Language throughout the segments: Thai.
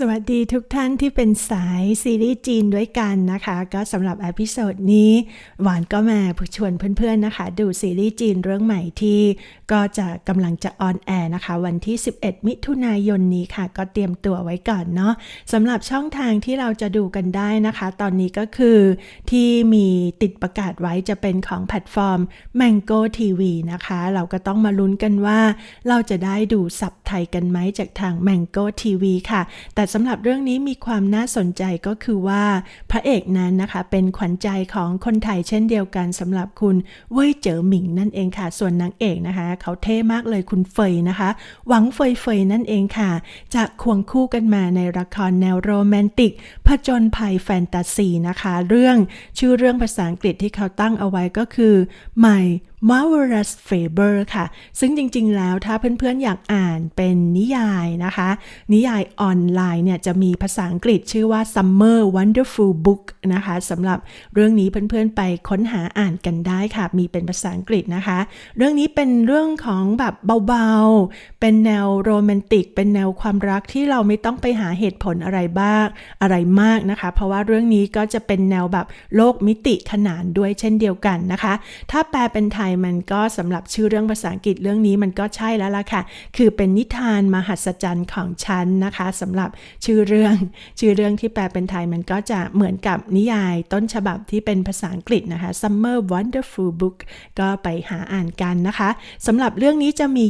สวัสดีทุกท่านที่เป็นสายซีรีส์จีนด้วยกันนะคะ ก็สำหรับอพิโซดนี้ หวานก็มาชวนเพื่อนๆนะคะ ดูซีรีส์จีนเรื่องใหม่ที่ก็จะกำลังจะออนแอร์นะคะ วันที่ 11 มิถุนายนนี้ค่ะ ก็เตรียมตัวไว้ก่อนเนาะสำหรับช่องทางที่เราจะดูกันได้นะคะ ตอนนี้ก็คือที่มีติดประกาศไว้จะเป็นของแพลตฟอร์ม Mango TV นะคะ เราก็ต้องมาลุ้นกันว่าเราจะได้ดูสับไทยกันไหมจากทาง Mango TV ค่ะ แต่สำหรับเรื่องนี้มีความน่าสนใจก็คือว่า พระเอกนั้นนะคะเป็นขวัญใจของคนไทยเช่นเดียวกันสำหรับคุณเว่ยเจ๋อหมิงนั่นเองค่ะ ส่วนนางเอกนะคะ เขาเท่มากเลยคุณเฟยนะคะ หวังเฟยเฟยนั่นเองค่ะ จะควงคู่กันมาในละครแนวโรแมนติกผจญภัยแฟนตาซีนะคะ เรื่องชื่อเรื่องภาษาอังกฤษที่เขาตั้งเอาไว้ก็คือ My Marvelous Faber ค่ะ ซึ่งจริงๆ แล้วถ้าเพื่อนๆ อยากอ่านเป็นนิยายนะคะ นิยายออนไลน์เนี่ยจะมีภาษาอังกฤษชื่อว่า Summer Wonderful Book นะคะสำหรับเรื่องนี้เพื่อนๆ ไปค้นหาอ่านกันได้ค่ะ มีเป็นภาษาอังกฤษนะคะ เรื่องนี้เป็นเรื่องของแบบเบาๆ เป็นแนวโรแมนติก เป็นแนวความรักที่เราไม่ต้องไปหาเหตุผลอะไรบ้าง อะไรมากนะคะ เพราะว่าเรื่องนี้ก็จะเป็นแนวแบบโลกมิติขนานด้วยเช่นเดียวกันนะคะ ถ้าแปลเป็นไทยมันก็สำหรับชื่อเรื่องภาษาอังกฤษเรื่องนี้มันก็ใช่แล้วล่ะค่ะ คือเป็นนิทานมหัศจรรย์ของฉันนะคะสำหรับชื่อเรื่อง ชื่อเรื่องที่แปลเป็นไทยมันก็จะเหมือนกับนิยายต้นฉบับที่เป็นภาษาอังกฤษนะคะ Summer Wonderful Book ก็ไปหาอ่านกันนะคะสำหรับเรื่องนี้จะมี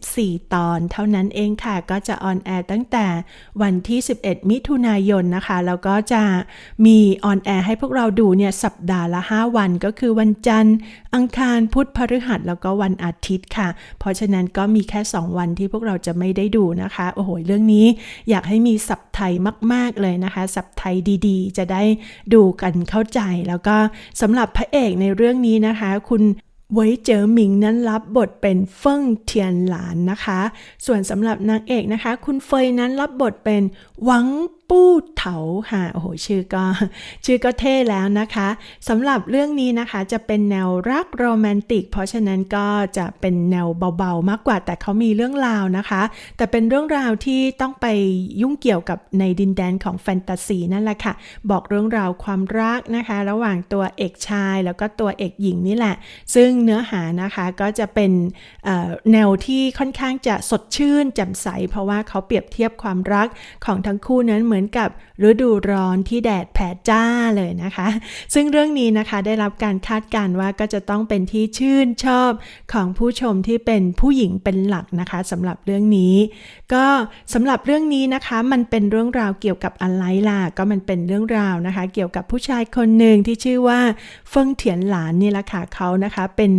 24 ตอนเท่านั้นเองค่ะ ก็จะออนแอร์ตั้งแต่วันที่ 11 มิถุนายนนะคะ แล้วก็จะมีออนแอร์ให้พวกเราดูเนี่ยสัปดาห์ละ 5 วันก็คือวันจันทร์ อังคารพุธพฤหัสแล้วก็วันอาทิตย์ค่ะ เพราะฉะนั้นก็มีแค่ 2 วันที่พวกเราจะไม่ได้ดูนะคะ โอ้โห เรื่องนี้อยากให้มีสับไทยมาก ๆ เลยนะคะ สับไทยดีๆ จะได้ดูกันเข้าใจ แล้วก็สำหรับพระเอกในเรื่องนี้นะคะ คุณเวยเจอหมิงนั้นรับบทเป็นเฟิ่งเทียนหลานนะคะ ส่วนสำหรับนางเอกนะคะ คุณเฟยนั้นรับบทเป็นหวังปู้เถาค่ะโอ้โหชื่อก็ชื่อก็เท่แล้วนะคะสำหรับเรื่องนี้นะคะจะเป็นแนวรักโรแมนติก เพราะฉะนั้นก็จะเป็นแนวเบาๆมากกว่า แต่เขามีเรื่องราวนะคะ แต่เป็นเรื่องราวที่ต้องไปยุ่งเกี่ยวกับในดินแดนของแฟนตาซีนั่นแหละค่ะ บอกเรื่องราวความรักนะคะ ระหว่างตัวเอกชายแล้วก็ตัวเอกหญิงนี่แหละ ซึ่งเนื้อหานะคะก็จะเป็นแนวที่ค่อนข้างจะสดชื่นแจ่มใส เพราะว่าเขาเปรียบเทียบความรักของทั้งคู่นั้นเหมือนกับฤดูร้อนที่แดดแผดจ้าเลยนะคะ ซึ่งเรื่องนี้นะคะได้รับการคาดการณ์ว่าก็จะต้องเป็นที่ชื่นชอบของผู้ชมที่เป็นผู้หญิงเป็นหลักนะคะสำหรับเรื่องนี้ ก็สำหรับเรื่องนี้นะคะ มันเป็นเรื่องราวเกี่ยวกับอะไรล่ะก็มันเป็นเรื่องราวนะคะ เกี่ยวกับผู้ชายคนหนึ่งที่ชื่อว่าเฟิงเถียนหลานนี่แหละค่ะเขานะคะเป็น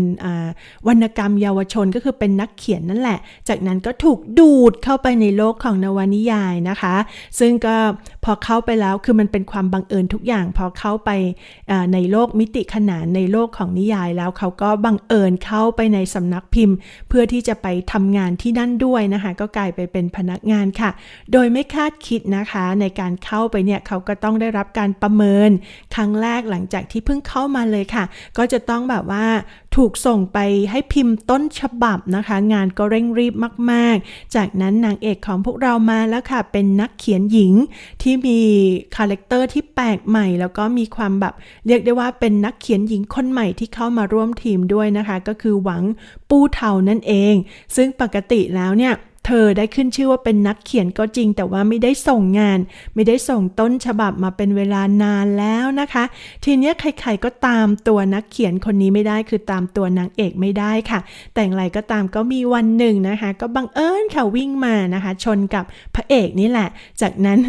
วรรณกรรมเยาวชนก็คือเป็นนักเขียนนั่นแหละ จากนั้นก็ถูกดูดเข้าไปในโลกของนวนิยายนะคะ ซึ่งก็พอเข้าไปแล้วคือมันเป็นความบังเอิญทุกอย่าง พอเข้าไปในโลกมิติขนานในโลกของนิยายแล้วเขาก็บังเอิญเข้าไปในสำนักพิมพ์ เพื่อที่จะไปทำงานที่นั่นด้วยนะคะ ก็กลายไปเป็นพนักงานค่ะ โดยไม่คาดคิดนะคะในการเข้าไปเนี่ยเขาก็ต้องได้รับการประเมิน ครั้งแรกหลังจากที่เพิ่งเข้ามาเลยค่ะ ก็จะต้องแบบว่า ถูกส่งไปให้พิมพ์ต้นฉบับนะคะ งานก็เร่งรีบมากๆ จากนั้นนางเอกของพวกเรามาแล้วค่ะ เป็นนักเขียนหญิงที่มีคาแรคเตอร์ที่แปลกใหม่ แล้วก็มีความแบบเรียกได้ว่าเป็นนักเขียนหญิงคนใหม่ที่เข้ามาร่วมทีมด้วยนะคะ ก็คือหวังปูเทานั่นเอง ซึ่งปกติแล้วเนี่ย เธอได้ขึ้นชื่อว่าเป็นนักเขียนก็จริง แต่ว่าไม่ได้ส่งงาน ไม่ได้ส่งต้นฉบับมาเป็นเวลานานแล้วนะคะ ทีนี้ใครๆก็ตามตัวนักเขียนคนนี้ไม่ได้คือตามตัวนางเอกไม่ได้ค่ะ แต่อย่างไรก็ตามก็มีวันหนึ่งนะคะ ก็บังเอิญค่ะวิ่งมานะคะ ชนกับพระเอกนี่แหละ จากนั้น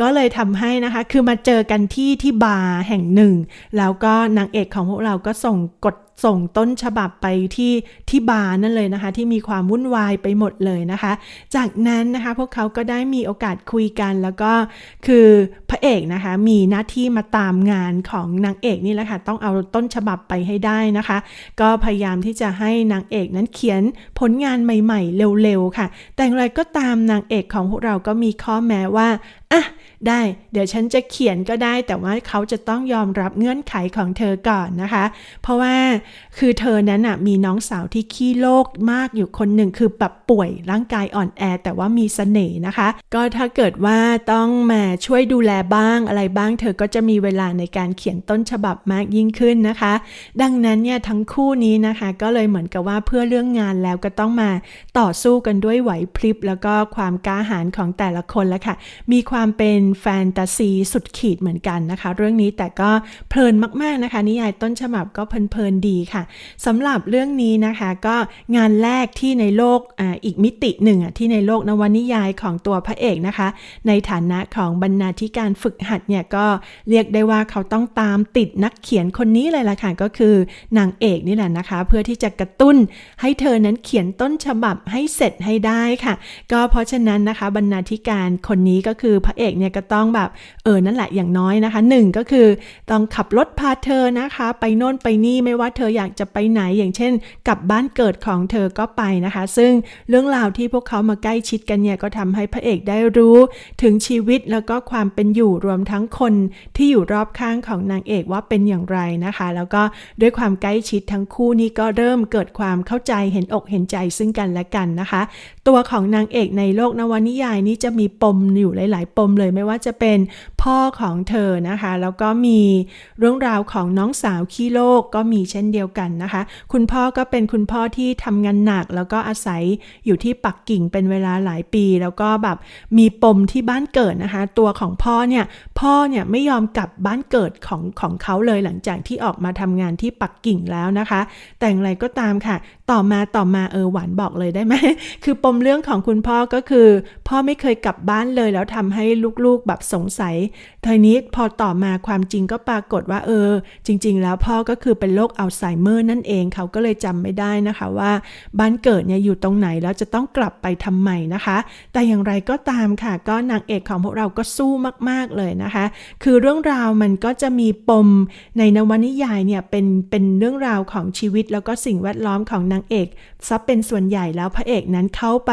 ก็เลยทำให้นะคะ คือมาเจอกันที่ที่บาร์แห่งหนึ่ง แล้วก็นางเอกของพวกเราก็ส่งกด ส่งต้นฉบับไปที่ที่บาร์นั่นเลยนะคะ ที่มีความวุ่นวายไปหมดเลยนะคะ จากนั้นนะคะพวกเขาก็ได้มีโอกาสคุยกันแล้วก็คือพระเอกนะคะ มีหน้าที่มาตามงานของนางเอกนี่แหละค่ะต้องเอาต้นฉบับไปให้ได้นะคะ ก็พยายามที่จะให้นางเอกนั้นเขียนผลงานใหม่ ๆ เร็วๆค่ะ แต่อย่างไรก็ตามนางเอกของพวกเราก็มีข้อแม้ว่าอะได้เดี๋ยวฉันจะเขียนก็ได้ แต่ว่าเขาจะต้องยอมรับเงื่อนไขของเธอก่อนนะคะ เพราะว่าคือเธอนั้นอะมีน้องสาวที่ขี้โลกมากอยู่คนหนึ่งคือแบบป่วยร่างกายอ่อนแอ แต่ว่ามีเสน่ห์นะคะ ก็ถ้าเกิดว่าต้องมาช่วยดูแลบ้างอะไรบ้าง เธอก็จะมีเวลาในการเขียนต้นฉบับมากยิ่งขึ้นนะคะ ดังนั้นเนี่ยทั้งคู่นี้นะคะ ก็เลยเหมือนกับว่าเพื่อเรื่องงานแล้วก็ต้องมาต่อสู้กันด้วยไหวพริบแล้วก็ความกล้าหาญของแต่ละคนแล้วค่ะ มีความความเป็นแฟนตาซีสุดขีดเหมือนกันนะคะ เรื่องนี้แต่ก็เพลินมากๆนะคะ นิยายต้นฉบับก็เพลินๆดีค่ะสำหรับเรื่องนี้นะคะก็งานแรกที่ในโลกออีกมิติหนึ่งที่ในโลกนวนิยายของตัวพระเอกนะคะ ในฐานะของบรรณาธิการฝึกหัดเนี่ยก็เรียกได้ว่าเขาต้องตามติดนักเขียนคนนี้เลยล่ะค่ะก็คือนางเอกนี่แหละนะคะ เพื่อที่จะกระตุ้นให้เธอนั้นเขียนต้นฉบับให้เสร็จให้ได้ค่ะ ก็เพราะฉะนั้นนะคะบรรณาธิการคนนี้ก็คือพระเอกเนี่ยก็ต้องแบบเออนั่นแหละอย่างน้อยนะคะหนึ่งก็คือต้องขับรถพาเธอนะคะ ไปโน่นไปนี่ไม่ว่าเธออยากจะไปไหนอย่างเช่น กลับบ้านเกิดของเธอก็ไปนะคะ ซึ่งเรื่องราวที่พวกเขามาใกล้ชิดกันเนี่ยก็ทำให้พระเอกได้รู้ถึงชีวิตแล้วก็ความเป็นอยู่รวมทั้งคนที่อยู่รอบข้างของนางเอกว่าเป็นอย่างไรนะคะ แล้วก็ด้วยความใกล้ชิดทั้งคู่นี้ก็เริ่มเกิดความเข้าใจเห็นอกเห็นใจซึ่งกันและกันนะคะ ตัวของนางเอกในโลกนวนิยายนี้จะมีปมอยู่หลาย ๆปมเลยไม่ว่าจะเป็น พ่อของเธอนะคะ แล้วก็มีเรื่องราวของน้องสาวขี้โลกก็มีเช่นเดียวกันนะคะ คุณพ่อก็เป็นคุณพ่อที่ทำงานหนัก แล้วก็อาศัยอยู่ที่ปักกิ่งเป็นเวลาหลายปี แล้วก็แบบมีปมที่บ้านเกิดนะคะ ตัวของพ่อเนี่ยพ่อเนี่ยไม่ยอมกลับบ้านเกิดของของเขาเลยหลังจากที่ออกมาทำงานที่ปักกิ่งแล้วนะคะ แต่อย่างไรก็ตามค่ะ ต่อมาต่อมาเออหวานบอกเลยได้ไหมคือปมเรื่องของคุณพ่อก็คือ พ่อไม่เคยกลับบ้านเลยแล้วทำให้ลูกๆแบบสงสัยทีนี้พอต่อมาความจริงก็ปรากฏว่าเออ จริง ๆ แล้วพ่อก็คือเป็นโรคอัลไซเมอร์นั่นเองเขาก็เลยจำไม่ได้นะคะว่า บ้านเกิดเนี่ยอยู่ตรงไหนแล้วจะต้องกลับไปทำไมนะคะ แต่อย่างไรก็ตามค่ะ ก็นางเอกของพวกเราก็สู้มากๆเลยนะคะ คือเรื่องราวมันก็จะมีปมในนวนิยายเนี่ยเป็นเป็นเรื่องราวของชีวิตแล้วก็สิ่งแวดล้อมของนางเอกซับเป็นส่วนใหญ่แล้วพระเอกนั้นเข้าไป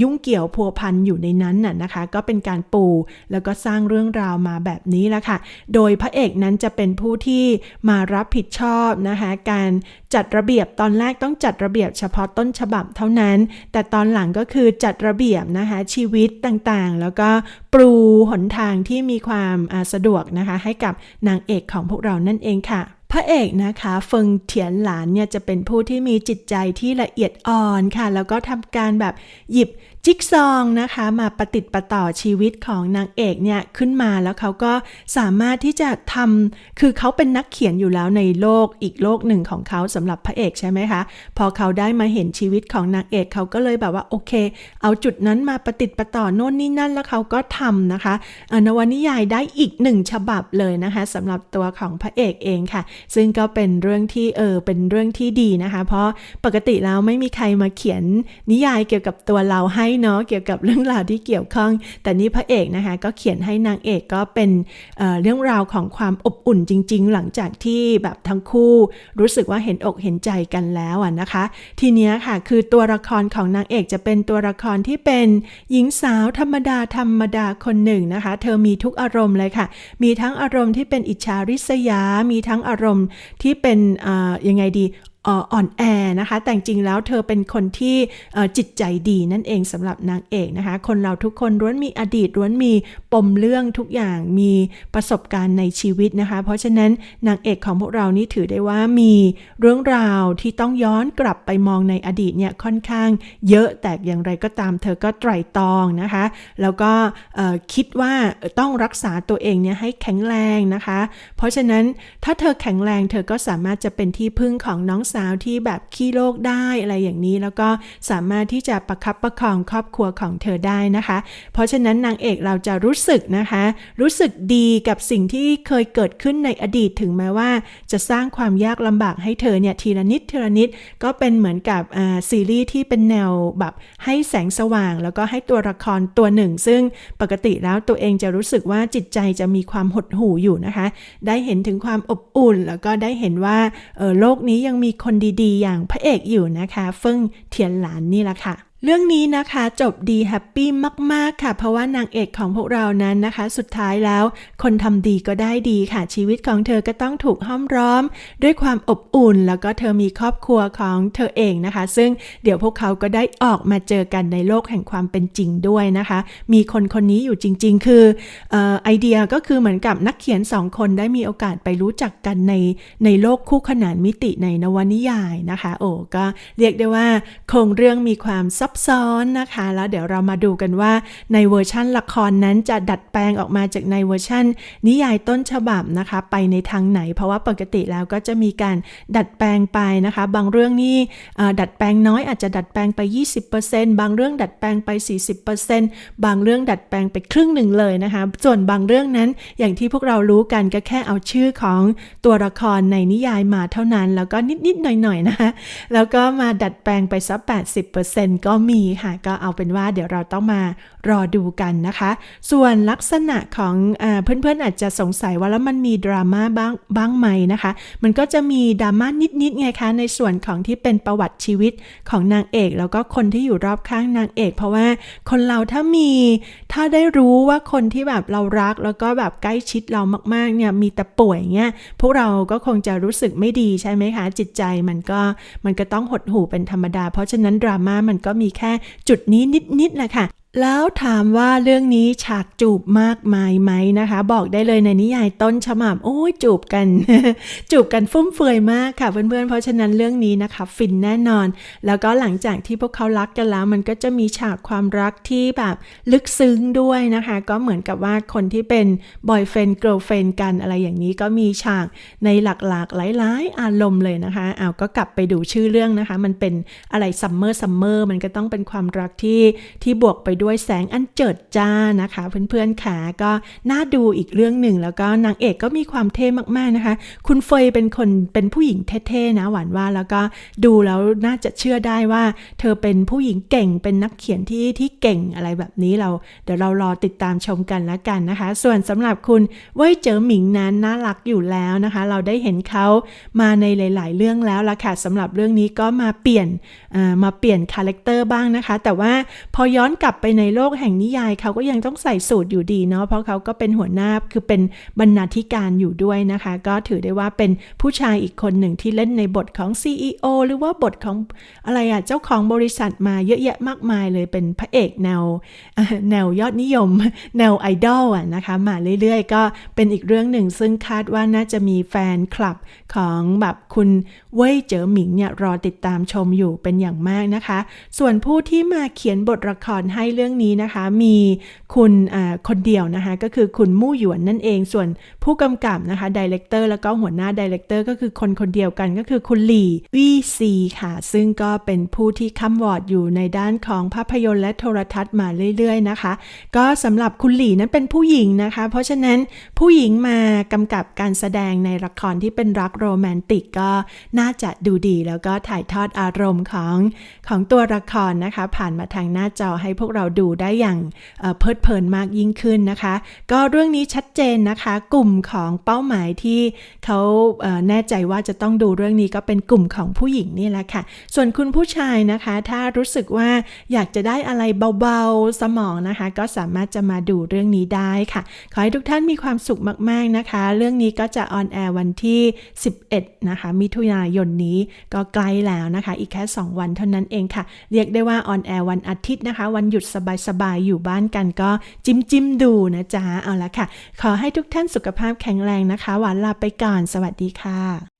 ยุ่งเกี่ยวพัวพันอยู่ในนั้นน่ะนะคะ ก็เป็นการปูแล้วก็สร้างเรื่องราวมาแบบนี้แหละค่ะ โดยพระเอกนั้นจะเป็นผู้ที่มารับผิดชอบนะคะ การจัดระเบียบตอนแรกต้องจัดระเบียบเฉพาะต้นฉบับเท่านั้น แต่ตอนหลังก็คือจัดระเบียบนะคะชีวิตต่างๆ แล้วก็ปรูหนทางที่มีความสะดวกนะคะ ให้กับนางเอกของพวกเรานั่นเองค่ะพระเอกนะคะเฟิงเถียนหลานเนี่ยจะเป็นผู้ที่มีจิตใจที่ละเอียดอ่อนค่ะ แล้วก็ทำการแบบหยิบ จิ๊กซองนะคะมาประติดประต่อชีวิตของนางเอกเนี่ยขึ้นมาแล้วเขาก็สามารถที่จะทำคือเขาเป็นนักเขียนอยู่แล้วในโลกอีกโลกหนึ่งของเขาสำหรับพระเอกใช่ไหมคะ พอเขาได้มาเห็นชีวิตของนางเอกเขาก็เลยแบบว่าโอเค เอาจุดนั้นมาประติดประต่อโน่นนี่นั่นแล้วเขาก็ทำนะคะอนวนิยายได้อีกหนึ่งฉบับเลยนะคะสำหรับตัวของพระเอกเองค่ะ ซึ่งก็เป็นเรื่องที่เออเป็นเรื่องที่ดีนะคะ เพราะปกติแล้วไม่มีใครมาเขียนนิยายเกี่ยวกับตัวเราให้เนาะเกี่ยวกับเรื่องราวที่เกี่ยวข้อง แต่นี่พระเอกนะคะก็เขียนให้นางเอกก็เป็นเเรื่องราวของความอบอุ่นจริง ๆ หลังจากที่แบบทั้งคู่รู้สึกว่าเห็นอกเห็นใจกันแล้วอะนะคะ ทีเนี้ยค่ะคือตัวละครของนางเอกจะเป็นตัวละครที่เป็นหญิงสาวธรรมดาธรรมดาคนหนึ่งนะคะ เธอมีทุกอารมณ์เลยค่ะ มีทั้งอารมณ์ที่เป็นอิจฉาริษยา มีทั้งอารมณ์ที่เป็นยังไงดี อ่อนแอนะคะ แต่จริงแล้วเธอเป็นคนที่จิตใจดีนั่นเองสำหรับนางเอกนะคะ คนเราทุกคนล้วนมีอดีตล้วนมีปมเรื่องทุกอย่างมีประสบการณ์ในชีวิตนะคะ เพราะฉะนั้นนางเอกของพวกเรานี่ถือได้ว่ามีเรื่องราวที่ต้องย้อนกลับไปมองในอดีตเนี่ยค่อนข้างเยอะแต่อย่างไรก็ตามเธอก็ไตร่ตรองนะคะ แล้วก็คิดว่าต้องรักษาตัวเองเนี่ยให้แข็งแรงนะคะ เพราะฉะนั้นถ้าเธอแข็งแรงเธอก็สามารถจะเป็นที่พึ่งของน้องสาวที่แบบขี้โรคได้อะไรอย่างนี้ แล้วก็สามารถที่จะประคับประคองครอบครัวของเธอได้นะคะ เพราะฉะนั้นนางเอกเราจะรู้สึกนะคะ รู้สึกดีกับสิ่งที่เคยเกิดขึ้นในอดีตถึงแม้ว่า จะสร้างความยากลำบากให้เธอเนี่ยทีละนิดทีละนิดก็เป็นเหมือนกับซีรีส์ที่เป็นแนวแบบให้แสงสว่าง แล้วก็ให้ตัวละครตัวหนึ่ง ซึ่งปกติแล้วตัวเองจะรู้สึกว่าจิตใจจะมีความหดหู่อยู่นะคะ ได้เห็นถึงความอบอุ่น แล้วก็ได้เห็นว่าออโลกนี้ยังมีคนดีๆ อย่างพระเอกอยู่นะคะ เฟิ่งเทียนหลานนี่แหละค่ะ เรื่องนี้นะคะจบดีแฮปปี้มาก ๆ ค่ะ เพราะว่านางเอกของพวกเรานั้นนะคะ สุดท้ายแล้ว คนทำดีก็ได้ดีค่ะ ชีวิตของเธอก็ต้องถูกห้อมร้อม ด้วยความอบอุ่น แล้วก็เธอมีครอบครัวของเธอเองนะคะ ซึ่งเดี๋ยวพวกเขาก็ได้ออกมาเจอกันในโลกแห่งความเป็นจริงด้วยนะคะ มีคนคนนี้อยู่จริง ๆ คือออไอเดียก็คือเหมือนกับนักเขียนสองคนได้มีโอกาสไปรู้จักกันในในโลกคู่ขนานมิติในนวนิยายนะคะ โอ้ก็เรียกได้ว่าโครงเรื่องมีความซับซ้อนนะคะ แล้วเดี๋ยวเรามาดูกันว่าในเวอร์ชั่นละครนั้นจะดัดแปลงออกมาจากในเวอร์ชั่น นิยายต้นฉบับนะคะ ไปในทางไหน เพราะว่าปกติแล้วก็จะมีการดัดแปลงไปนะคะ บางเรื่องนี่ดัดแปลงน้อยอาจจะดัดแปลงไป 20%บางเรื่องดัดแปลงไป 40%บางเรื่องดัดแปลงไปครึ่งหนึ่งเลยนะคะ ส่วนบางเรื่องนั้นอย่างที่พวกเรารู้กันก็แค่เอาชื่อของตัวละครในนิยายมาเท่านั้น แล้วก็นิดๆหน่อยๆนะคะแล้วก็มาดัดแปลงไปสัก80%ก็มีค่ะก็เอาเป็นว่าเดี๋ยวเราต้องมารอดูกันนะคะ ส่วนลักษณะของเออเพื่อนๆ อาจจะสงสัยว่าแล้วมันมีดราม่าบ้างบ้างไหมนะคะ มันก็จะมีดราม่านิดๆไงคะในส่วนของที่เป็นประวัติชีวิตของนางเอก แล้วก็คนที่อยู่รอบข้างนางเอก เพราะว่าคนเราถ้ามีถ้าได้รู้ว่าคนที่แบบเรารักแล้วก็แบบใกล้ชิดเรามากๆเนี่ยมีแต่ป่วยเงี้ยพวกเราก็คงจะรู้สึกไม่ดีใช่ไหมคะ จิตใจมันก็มันก็ต้องหดหู่เป็นธรรมดา เพราะฉะนั้นดราม่ามันก็มีแค่จุดนี้นิดๆแหละค่ะ แล้วถามว่าเรื่องนี้ฉากจูบมากมายไหมนะคะ บอกได้เลยในนิยายต้นฉบับโอ้ยจูบกัน จูบกันฟุ่มเฟือยมากค่ะเพื่อนๆ เพราะฉะนั้นเรื่องนี้นะคะฟินแน่นอน แล้วก็หลังจากที่พวกเขารักกันแล้ว มันก็จะมีฉากความรักที่แบบลึกซึ้งด้วยนะคะ ก็เหมือนกับว่าคนที่เป็นบอยเฟนเกิร์ลเฟนกันอะไรอย่างนี้ก็มีฉากในหลากๆ หลายๆ อารมณ์เลยนะคะอ้าวก็กลับไปดูชื่อเรื่องนะคะ มันเป็นอะไรซัมเมอร์ซัมเมอร์มันก็ต้องเป็นความรักที่ที่บวกไปด้วยแสงอันเจิดจ้านะคะ เพื่อนๆขาก็น่าดูอีกเรื่องหนึ่ง แล้วก็นางเอกก็มีความเท่มากๆนะคะ คุณเฟยเป็นคนเป็นผู้หญิงเท่ๆนะหวานว่าแล้วก็ดูแล้วน่าจะเชื่อได้ว่า เธอเป็นผู้หญิงเก่งเป็นนักเขียนที่ที่เก่งอะไรแบบนี้เรา เดี๋ยวเรารอติดตามชมกันแล้วกันนะคะ ส่วนสำหรับคุณเว่ยเจ๋อหมิงนั้นน่ารักอยู่แล้วนะคะ เราได้เห็นเขามาในหลาย ๆ เรื่องแล้วละค่ะสำหรับเรื่องนี้ก็มาเปลี่ยนมาเปลี่ยนคาแรคเตอร์บ้างนะคะ แต่ว่าพอย้อนกลับไปในโลกแห่งนิยายเขาก็ยังต้องใส่สูตรอยู่ดีเนาะเพราะเขาก็เป็นหัวหน้าคือเป็นบรรณาธิการอยู่ด้วยนะคะ ก็ถือได้ว่าเป็นผู้ชายอีกคนหนึ่งที่เล่นในบทของ CEO หรือว่าบทของอะไรอะเจ้าของบริษัทมาเยอะแยะมากมายเลยเป็นพระเอกแนวแนวยอดนิยม แนวไอดอลอะนะคะมาเรื่อยๆ ก็เป็นอีกเรื่องหนึ่งซึ่งคาดว่าน่าจะมีแฟนคลับของแบบคุณเว่ยเจ๋อหมิงเนี่ยรอติดตามชมอยู่เป็นอย่างมากนะคะ ส่วนผู้ที่มาเขียนบทละครให้เรื่องนี้นะคะมีคุณคนเดียวนะคะก็คือคุณมู่หยวนนั่นเอง ส่วนผู้กำกับนะคะดีเลกเตอร์แล้วก็หัวหน้าดีเลกเตอร์ก็คือคนคนเดียวกันก็คือคุณหลี่วีซีค่ะ ซึ่งก็เป็นผู้ที่ค้ำวอร์ดอยู่ในด้านของภาพยนตร์และโทรทัศน์มาเรื่อย ๆ นะคะ ก็สำหรับคุณหลี่นั้นเป็นผู้หญิงนะคะ เพราะฉะนั้นผู้หญิงมากำกับการแสดงในละครที่เป็นรักโรแมนติกก็น่าจะดูดี แล้วก็ถ่ายทอดอารมณ์ของของตัวละครนะคะ ผ่านมาทางหน้าจอให้พวกเราดูได้อย่างเพลิดเพลินมากยิ่งขึ้นนะคะ ก็เรื่องนี้ชัดเจนนะคะ กลุ่มของเป้าหมายที่เขาแน่ใจว่าจะต้องดูเรื่องนี้ก็เป็นกลุ่มของผู้หญิงนี่แหละค่ะ ส่วนคุณผู้ชายนะคะ ถ้ารู้สึกว่าอยากจะได้อะไรเบาๆสมองนะคะ ก็สามารถจะมาดูเรื่องนี้ได้ค่ะ ขอให้ทุกท่านมีความสุขมากๆนะคะ เรื่องนี้ก็จะออนแอร์วันที่ 11 นะคะ มิถุนายนนี้ก็ใกล้แล้วนะคะ อีกแค่ 2 วันเท่านั้นเองค่ะ เรียกได้ว่าออนแอร์วันอาทิตย์นะคะ วันหยุดสบายๆ อยู่บ้านกันก็จิ้มจิ้มดูนะจ๊ะ เอาละค่ะ ขอให้ทุกท่านสุขภาพแข็งแรงนะคะ หวานลาไปก่อน สวัสดีค่ะ